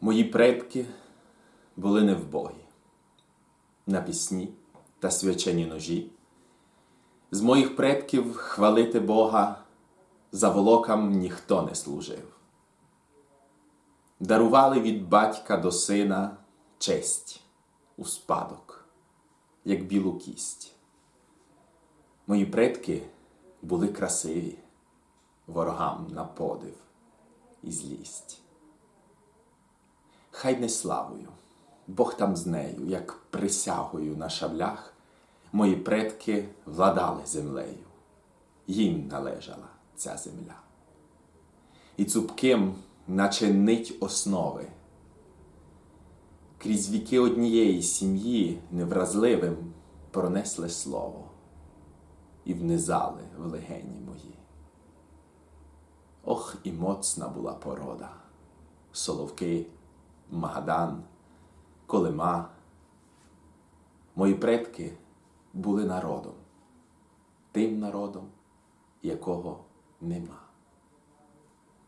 Мої предки були невбогі. На пісні та свячені ножі. З моїх предків хвалити Бога за волокам ніхто не служив. Дарували від батька до сина честь у спадок, як білу кість. Мої предки були красиві, ворогам на подив і злість. Хай не славою, Бог там з нею, як присягою на шаблях, мої предки владали землею, їм належала ця земля. І цупким, наче нить основи, крізь віки однієї сім'ї невразливим пронесли слово і внизали в легені мої. Ох, і моцна була порода, соловки, Магадан, Колима. Мої предки були народом, тим народом, якого нема.